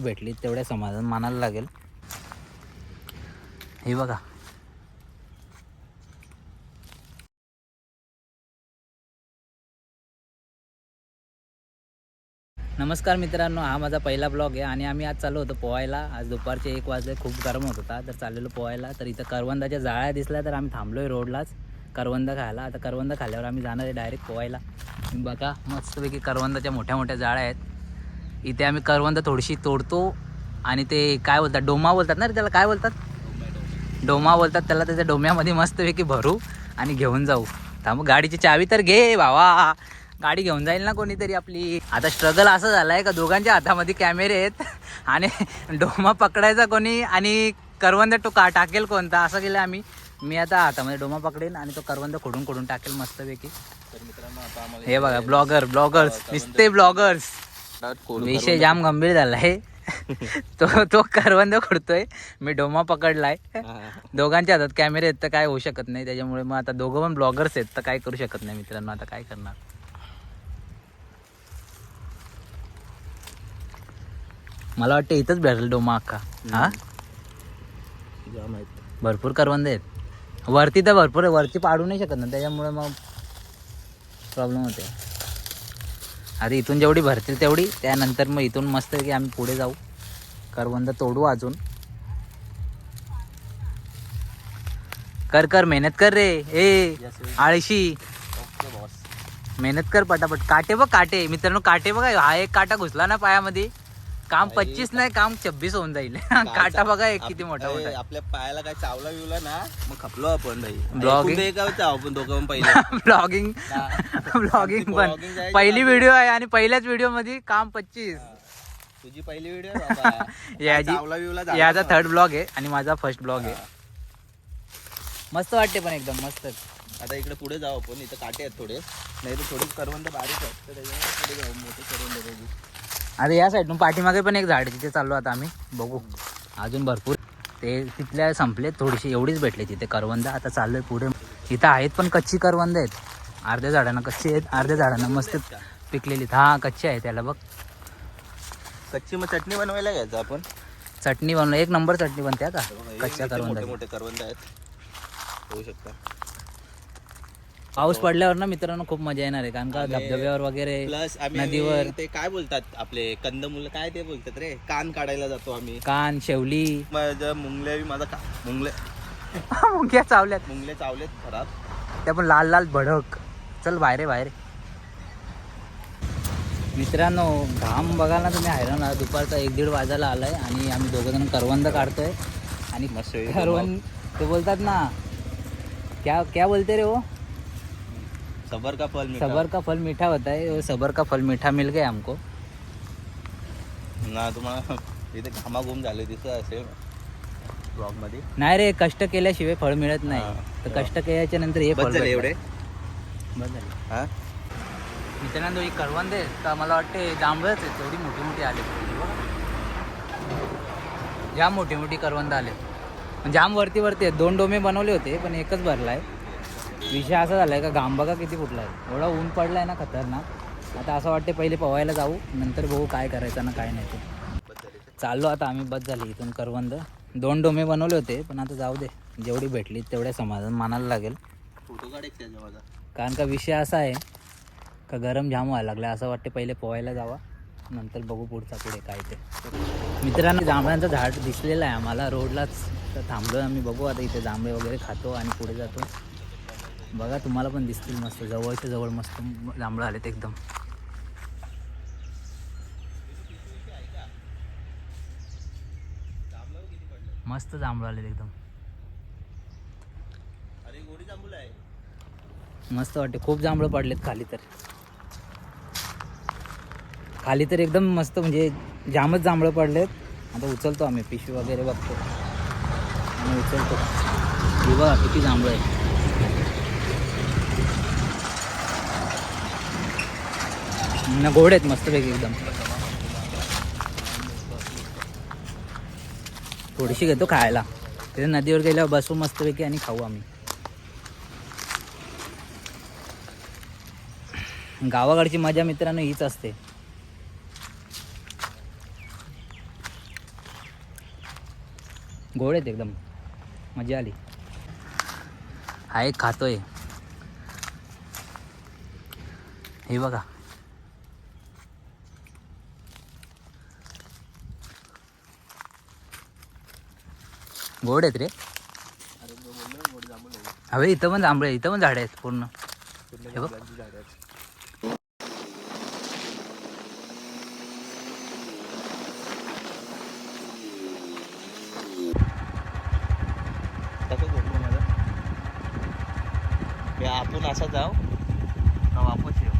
भेटली तेवढ्या समाधान मानायला लागेल. हे बघा. नमस्कार मित्रांनो हा माझा पहिला ब्लॉग आहे आणि आम्ही आज चाललो होतो पोहायला. आज दुपारचे एक वाजले खूप गरम होत होता तर चाललेलो पोहायला. तर इथं करवंदाच्या जाळ्या दिसल्या तर आम्ही थांबलोय रोडलाच करवंद खायला. आता करवंद खाल्ल्यावर आम्ही जाणार आहे डायरेक्ट पोहायला. बघा मस्तपैकी करवंदाच्या मोठ्या मोठ्या जाळ्या आहेत. इथे आम्ही करवंद थोडीशी तोडतो आणि ते काय बोलतात? डोमा बोलतात ना रे त्याला? काय बोलतात? डोमा बोलतात. त्याला त्याच्या डोम्यामध्ये मस्तपैकी भरू आणि घेऊन जाऊ. थांब गाडीची चावी तर घे भावा गाडी घेऊन जाईल ना कोणीतरी आपली. आता स्ट्रगल असं झालं आहे का दोघांच्या हातामध्ये कॅमेरे आहेत आणि डोमा पकडायचा कोणी आणि करवंद तो का टाकेल कोणता? असं केलं आम्ही. मी आता हातामध्ये डोमा पकडेन आणि तो करवंद खोडून खोडून टाकेल मस्तपैकी. हे बघा ब्लॉगर ब्लॉगर्स नुसते ब्लॉगर्स विषय जाम गंभीर झाला आहे तो तो करवंद खोडतोय. मी डोमा पकडलाय. दोघांच्या हातात कॅमेरे आहेत तर काय होऊ शकत नाही. त्याच्यामुळे मग आता दोघं पण ब्लॉगर्स आहेत तर काय करू शकत नाही मित्रांनो. आता काय करणार? मला वाटतं इथंच भेटेल डोमा अख्खा. हा? भरपूर करवंद आहेत. वरती तर भरपूर आहे. वरती पाडू नाही शकत ना त्याच्यामुळे मग प्रॉब्लेम होते. आता इथून जेवढी भरतील तेवढी. त्यानंतर मग इथून मस्त की आम्ही पुढे जाऊ. करवंद तोडू अजून. कर कर मेहनत कर रे. ए आळशी. मेहनत कर पटापट. काटे बघ काटे. मित्रांनो काटे बघा हा एक काटा घुसला ना पायामध्ये. काम पच्चीस नाही काम छब्बीस होऊन जाईल. काटा बघा एक किती मोठा मोठा. आपल्या पायाला काय चावला बिवला ना मग खपलो आपण पहिले. ब्लॉगिंग ब्लॉगिंग पण. पहिली व्हिडिओ आहे आणि पहिल्याच व्हिडिओमध्ये काम पच्चीस. तुझी पहिली व्हिडिओ याची. थर्ड ब्लॉग आहे आणि माझा फर्स्ट ब्लॉग आहे. मस्त वाटते पण एकदम मस्त. आता इकडे पुढे जाऊ आपण इथं काटे आहेत थोडे. नाही तर थोडे करवंद बारीक आहेत तर त्याच्यामुळे पुढे जाऊ मोठे करवंद बघू. आता या साईडून पाठीमागे पण एक झाड आहे तिथे चाललो आता आम्ही. बघू. अजून भरपूर. ते तिथल्या संपले थोडीशी एवढीच भेटली तिथे. करवंद आता चाललोय पुढे. इथं आहेत पण कच्ची करवंद आहेत. अर्ध्या झाडांना कच्ची आहेत अर्ध्या झाडांना मस्त पिकलेली. हा कच्ची आहे त्याला बघ. कच्ची मग चटणी बनवायला घ्यायचं आपण. चटणी बनव एक नंबर चटणी बनते हे कच्च्या करवंदाची. मोठे करवंद आहेत. होऊ शकता. पाऊस पडल्यावर ना मित्रांनो खूप मजा येणार आहे कारण का धबधब्यावर वगैरे प्लस नदीवर. ते काय बोलतात आपले कंदमुलं काय ते बोलतात रे? कान काढायला जातो आम्ही. कान शेवली. माझ्या मुंगले बी माझा का मुंगले मुंग्या चावल्यात. मुंगले चावलेत खराब. त्या पण लाल लाल भडक. चल बाहेर बाहेर. मित्रांनो घाम बघा ना तुम्ही हैराण आहात. दुपारचा एक दीड वाजायला आलाय आणि आम्ही दोघं जण करवंद काढतोय. आणि मस्त करवंद ते बोलतात ना क्या क्या बोलते रे वो सबर का फल मीठा. सबर का फल मीठा होता है सबर का फल मीठा मिल गया हमको। ना तुम्हाला इथे घामाघूम झाले दिसत असेल ब्लॉगमध्ये. नाही रे कष्ट केल्याशिवाय फळ मिळत नाही. तर कष्ट केल्याच्यानंतर हे फळ. एवढे? मित्रांनो ही करवंद आहे. तर मला वाटते जांभळच आहे तेवढी मोठी मोठी आले. जाम मोठी मोठी करवंद आले. जाम वरती वरती आहेत. दोन डोमे बनवले होते पण एकच भरला आहे विषय असा झाला आहे का घाम बघा किती फुटला आहे एवढा ऊन पडला आहे ना खतरनाक. आता असं वाटते पहिले पोहायला जाऊ नंतर बघू काय करायचं ना काय नाही ते. चाललो आता आम्ही बस झाली इथून करवंद. दोन डोमे बनवले होते पण आता जाऊ दे. जेवढी भेटली तेवढ्या समाधान मानायला लागेल. कारण का विषय असा आहे का गरम जाम व्हायला लागला असं वाटते पहिले पोहायला जावा नंतर बघू पुढचा पुढे काय ते. मित्रांनो जांभळांचं झाड दिसलेलं आहे आम्हाला रोडलाच. तर थांबलो आम्ही बघू आता इथे जांभळे वगैरे खातो आणि पुढे जातो. बघा तुम्हाला पण दिसतील मस्त. जवळच्या जवळ मस्त जांभळं आलेत एकदम. मस्त जांभळं आलेत एकदम. मस्त वाटते. खूप जांभळं पडलेत खाली तर. खाली तर एकदम मस्त म्हणजे जामच जांभळं पडलेत. आता उचलतो आम्ही पिशवी वगैरे बघतो. आणि उचलतो. किंवा बघा किती जांभळं आहे. न गोड आहेत मस्तपैकी एकदम. थोडीशी घेतो खायला. तिथे नदीवर गेल्यावर बसू मस्तपैकी आणि खाऊ आम्ही. गावाकडची मजा मित्रांनो हीच असते. गोड आहेत एकदम. मजा आली. हा एक खातोय. हे बघा. गोड आहेत रे. हवे इथं पण जांभळे इथं पण झाडं आहेत पूर्ण. हे बघ. हे आपण असा जाऊ. वापस येऊ.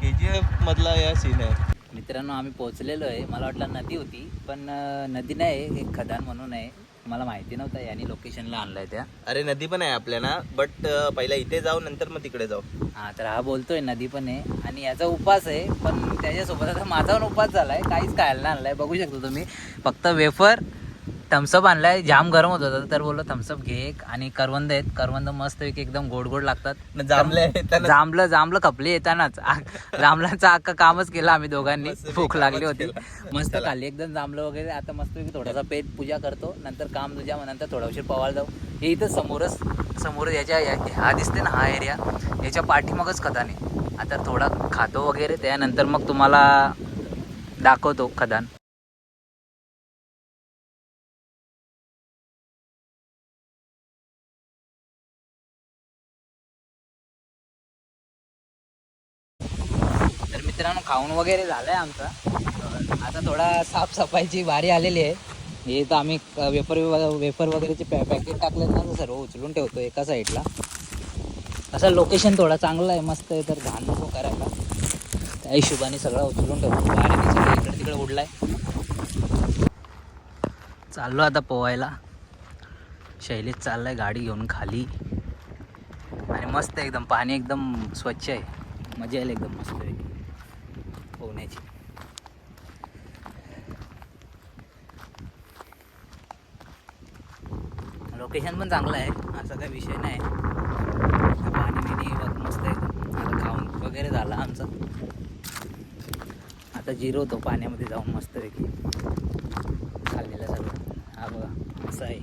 के जी एफ मधला या सीन आहे. मित्रांनो आम्ही पोहोचलेलो आहे. मला वाटलं नदी होती पण नदी नाही एक खदान म्हणून आहे. मला माहिती नव्हतं यांनी लोकेशनला आणलंय त्या. अरे नदी पण आहे आपल्याला बट पहिला इथे जाऊ नंतर मग तिकडे जाऊ. हा तर हा बोलतोय नदी पण आहे. आणि याचा उपास आहे पण त्याच्यासोबत आता माझा पण उपास झालाय. काहीच खायला आणलाय. बघू शकतो तुम्ही फक्त वेफर थम्सअप आणलाय. जाम गरम होत होता. तर बोललो थम्सअप घे एक. आणि करवंद आहेत. करवंद मस्त एकदम गोड गोड लागतात. जांभले जांभलं जांभलं खपली येतानाच. जांभळाचं अख्खं कामच केलं आम्ही दोघांनी. भूक लागली होती. मस्त खाल्ली. एकदम जांभलं वगैरे. आता मस्त थोडासा पेट पूजा करतो. नंतर काम तुझ्या नंतर थोडा उशीर पवायला जाऊ. हे इथं समोरच समोर याच्या हा दिसते ना हा एरिया याच्या पाठीमागच खदान आहे. आता थोडा खातो वगैरे. त्यानंतर मग तुम्हाला दाखवतो खदान. खाऊन वगैरे झालं आहे आमचा. आता थोडा साफसफाईची बारी आलेली आहे. हे तर आम्ही वेफर वेफर वगैरेचे पॅ पॅकेट टाकलेत ना सर्व उचलून ठेवतो एका साईडला असं लोकेशन थोडा चांगलं आहे मस्त आहे तर घाण नको करायला. त्या हिशोबाने सगळं उचलून ठेवतो. बारीने सगळं इकडे तिकडे उडलाय. चाललो आता पोवायला शैलीत चाललाय गाडी घेऊन खाली. आणि मस्त आहे एकदम पाणी एकदम स्वच्छ आहे. मजा येईल एकदम मस्त आहे पोहण्याची. लोकेशन पण चांगलं आहे. असा काही विषय नाही. पाणी बिणी बघ मस्त आहे. आता खाऊन वगैरे झाला आमचा. आता जिरवतो पाण्यामध्ये जाऊन मस्तपैकी खाल्लेलं सगळं. हा बघा असं आहे.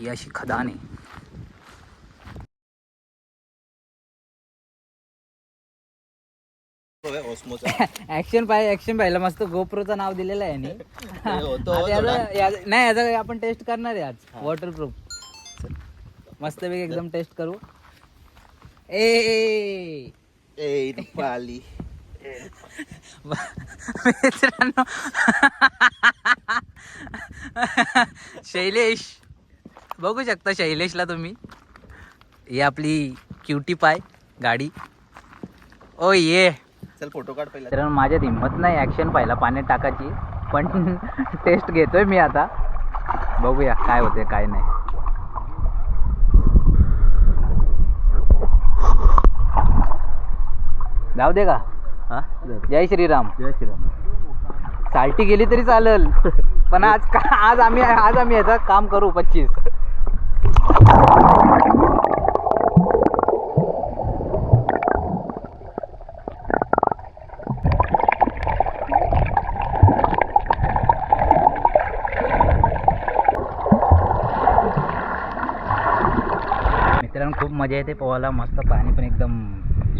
ही अशी खदान आहे. ऍक्शन पाहिजे ऍक्शन पाहिलं. मस्त गोप्रोचं नाव दिलेलं आहे यांनी. होतो आता याचं- याचं- नाही याचं आपण टेस्ट करणार आहे आज. वॉटरप्रूफ मस्तपैकी एकदम टेस्ट करू. ए! मित्रांनो. शैलेश. बघू शकता शैलेशला तुम्ही. ही आपली क्युटी पाय गाडी. ओ ये. चल फोटो काढ पहिला. तर माझ्यात हिंमत नाही ॲक्शन पाहिला पाण्यात टाकायची. पण टेस्ट घेतोय मी आता. बघूया काय होते काय नाही. जाऊ दे का? हा? जय श्रीराम. जय श्रीराम. साल्टी गेली तरी चालेल. पण आज का आज आम्ही आज आम्ही याचं काम करू पच्चीस मित्रांनो खूप मजा येते पोहायला मस्त पाणी पण एकदम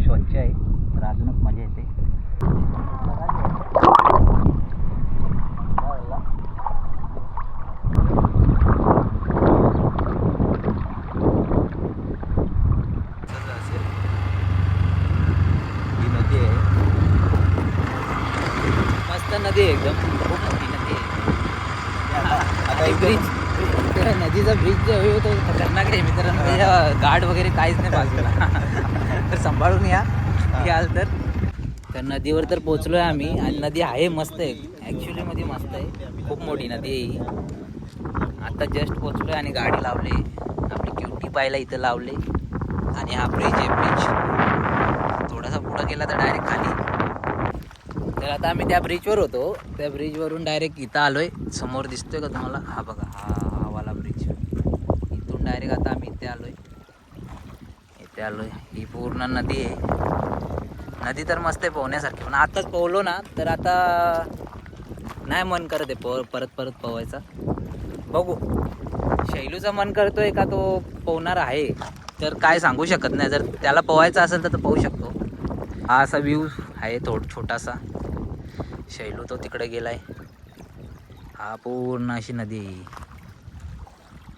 स्वच्छ आहे. तर अजूनच मजा येते. ही नदी आहे. मस्त नदी आहे एकदम. खूप मोठी नदी आहे. आता एक ब्रिज नदीचा ब्रिज जो आहे तो खतरनाक आहे मित्रांनो. त्याच्या गार्ड वगैरे काहीच नाही बाजूला. तर सांभाळून या. याल तर. तर नदीवर तर पोचलोय आम्ही. आणि नदी आहे मस्त आहे. ॲक्च्युली मध्ये मस्त आहे. खूप मोठी नदी आहे आता जस्ट पोचलोय आणि गाडी लावली. आपली क्युटी पायला इथं लावले. आणि हा ब्रिज आहे ब्रिज थोडासा पुढं गेला तर डायरेक्ट खाली. तर आता आम्ही त्या ब्रिजवर होतो. त्या ब्रिजवरून डायरेक्ट इथं आलोय. समोर दिसतोय का तुम्हाला? हा बघा. हा हा वाला ब्रिज इथून डायरेक्ट आता आम्ही इथे आलोय. इथे आलोय. ही पूर्ण नदी आहे. नदी तर मस्त आहे पोहण्यासारखी पण आताच पोहलो ना तर आता नाही मन करत आहे पो परत परत पोहायचा. बघू. शैलूचं मन करतोय का तो पोहणार आहे? तर काय सांगू शकत नाही. जर त्याला पोहायचं असेल तर तो पोहू शकतो. हा असा व्ह्यू आहे थोड छोटासा. शैलू तो तिकडे गेलाय. हा पूर्ण अशी नदी आहे.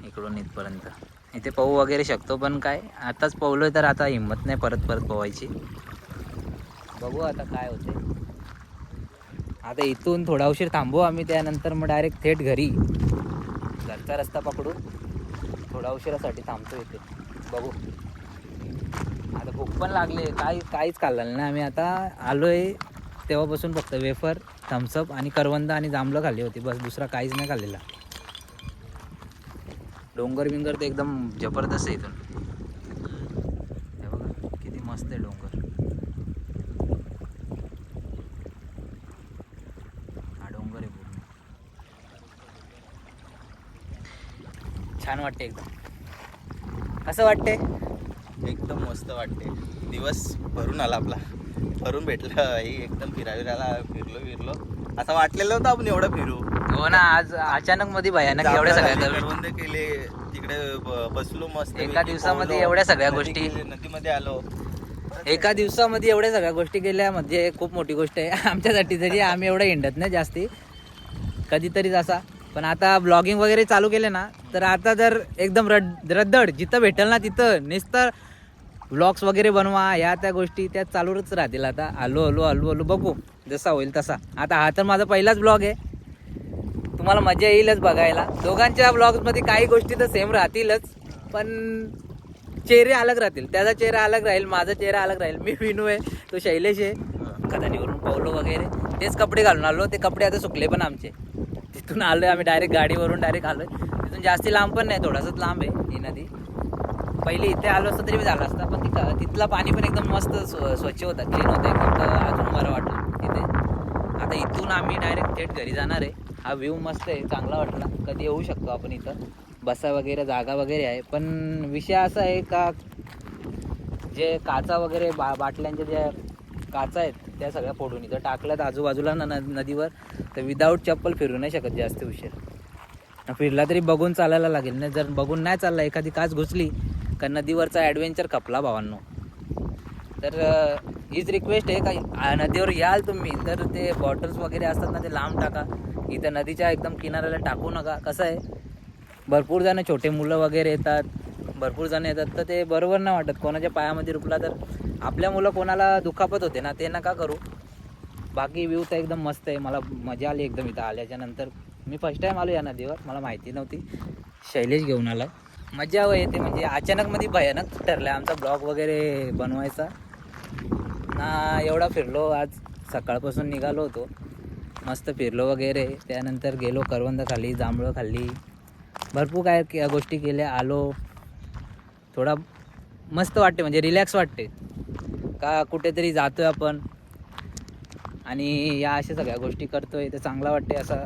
इकडून इथपर्यंत. इथे पोहू वगैरे शकतो पण काय आताच पोहलोय तर आता हिंमत नाही परत परत पोवायची बघू आता काय होते आता इथून थोडा उशीर थांबू आम्ही त्यानंतर मग डायरेक्ट थेट घरी. घरचा रस्ता पकडू. थोडा उशिरासाठी थांबतो इथे. बघू. आता भूक पण लागली काही काहीच खाल्लं नाही आम्ही. आता आलोय तेव्हापासून फक्त वेफर थम्सअप आणि करवंद आणि जांभळं खाल्ली होती. बस दुसरा काहीच नाही खाल्लेला. डोंगर बिंगर तर एकदम जबरदस्त आहे इथून. हे बघा किती मस्त आहे डोंगर. हा डोंगर आहे पूर्ण. छान वाटते एकदम. कसं वाटते एकदम मस्त वाटते दिवस भरून आला आपला. भरून भेटलं ही एकदम फिरायला फिरलो फिरलो. असं वाटलेलं होतं आपण एवढं फिरू. हो ना आज अचानक मध्ये भयानक एवढ्या सगळ्या गोष्टी. केले तिकडे बसलो मस्त एका दिवसामध्ये एवढ्या सगळ्या गोष्टी. नदीमध्ये आलो. एका दिवसामध्ये एवढ्या सगळ्या गोष्टी केल्या म्हणजे खूप मोठी गोष्ट आहे. आमच्यासाठी तरी आम्ही एवढं हिंडत नाही जास्ती. कधीतरीच असा. पण आता ब्लॉगिंग वगैरे चालू केले ना तर आता जर एकदम रड रद्दड जिथं भेटेल ना तिथं नुसतं ब्लॉग्स वगैरे बनवा ह्या त्या गोष्टी त्या चालूच राहतील आता. आलो आलो आलो आलो बघू. जसा होईल तसा. आता हा तर माझा पहिलाच ब्लॉग आहे. तुम्हाला मजा येईलच बघायला. दोघांच्या ब्लॉग्समध्ये काही गोष्टी तर सेम राहतीलच पण चेहरे अलग राहतील. त्याचा चेहरा अलग राहील माझा चेहरा अलग राहील. मी विनू आहे तो शैलेश आहे. कदानीवरून पावलो वगैरे. तेच कपडे घालून आलो. ते कपडे आता सुकले पण आमचे. तिथून आलो आम्ही डायरेक्ट गाडीवरून डायरेक्ट आलो तिथून जास्ती लांब पण नाही थोडासाच लांब आहे ही नदी पहिले इथे आलो असतं तरी झालं असतं पण तिथं तिथला पाणी पण एकदम मस्त स्व- स्वच्छ होता क्लीन होतं एकदम तर अजून बरं वाटलं तिथे. आता इथून आम्ही डायरेक्ट थेट घरी जाणार आहे. हा व्ह्यू मस्त आहे चांगला वाटला. कधी येऊ शकतो आपण इथं. बसा वगैरे जागा वगैरे आहे. पण विषय असा आहे का जे काचा वगैरे बा बाटल्यांच्या ज्या काचा आहेत त्या सगळ्या फोडून इथं टाकल्यात. आजूबाजूला न न- नदीवर. तर विदाऊट चप्पल फिरू नाही शकत जास्त उशीर. फिरला तरी बघून चालायला लागेल. नाही जर बघून नाही चालला एखादी काच घुसली का नदीवरचा ॲडव्हेंचर खपला भावांनो. तर हीच रिक्वेस्ट आहे का नदीवर याल तुम्ही तर ते बॉटल्स वगैरे असतात ना ते लांब टाका. इथं नदीच्या एकदम किनाऱ्याला टाकू नका. कसं आहे? भरपूर जण छोटे मुलं वगैरे येतात. भरपूर जण येतात. तर ते बरोबर नाही वाटत. कोणाच्या पायामध्ये रुपला तर आपल्या मुलं कोणाला दुखापत होते ना ते नका करू. बाकी व्ह्यू तर एकदम मस्त आहे. मला मजा आली एकदम इथं आल्याच्यानंतर. मी फर्स्ट टाईम आलो या नदीवर. मला माहिती नव्हती. शैलेश घेऊन आला मजा व येते. म्हणजे अचानकमध्ये भयानक ठरलं आमचा ब्लॉग वगैरे बनवायचा. ना एवढा फिरलो. आज सकाळपासून निघालो होतो. मस्त फिरलो वगैरे. त्यानंतर गेलो करवंद खाल्ली जांभळं खाल्ली. भरपूर काय के- गोष्टी केल्या. आलो. थोडा मस्त वाटते म्हणजे रिलॅक्स वाटते. का कुठेतरी जातोय आपण. आणि या अशा सगळ्या गोष्टी करतोय. तर चांगला वाटते असं.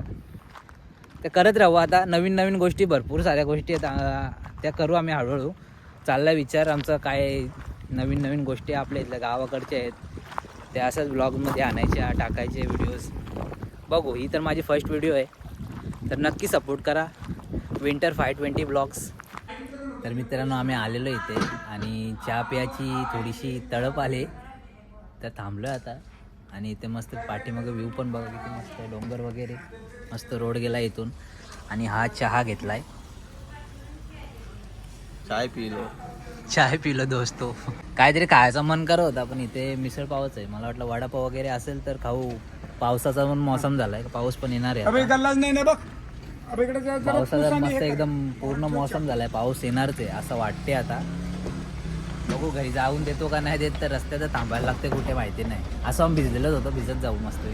ते करत राहू. आता नवीन नवीन गोष्टी भरपूर साऱ्या गोष्टी आहेत. त्या करू आम्ही हळूहळू. चालला विचार आमचा काय नवीन नवीन गोष्टी आपल्या इथल्या गावाकडच्या आहेत. त्या असंच ब्लॉगमध्ये आणायच्या टाकायचे व्हिडिओज बघू ही तर माझी फर्स्ट व्हिडिओ आहे. तर नक्की सपोर्ट करा. विंटर फाय ट्वेंटी ब्लॉग्स तर मित्रांनो आम्ही आलेलो इथे आणि चहा प्यायची थोडीशी तळप आले. तर थांबलो आता. आणि इथे मस्त पाठीमागं व्ह्यू पण बघा किती मस्त आहे. डोंगर वगैरे. मस्त रोड गेला इथून. आणि हा चहा घेतलाय. चाय पिलो. चाय पिलं दोस्तो. काहीतरी खायचं मन करत होता पण इथे मिसळ पावच आहे. मला वाटलं वडापाव वगैरे असेल तर खाऊ. पावसाचा पण मोसम झालाय पाऊस पण येणार आहे अबे आता. गल्लाच नाही ना बघ अबे इकडे जरा- जरा पावसाचा मस्त हे कर. एकदम पूर्ण मोसम झालाय पाऊस येणारच आहे असं वाटते आता बघू घरी जाऊन देतो का नाही देत तर रस्त्यात थांबायला लागते कुठे माहिती नाही असं आम्ही भिजलेलंच होतं भिजत जाऊ मस्त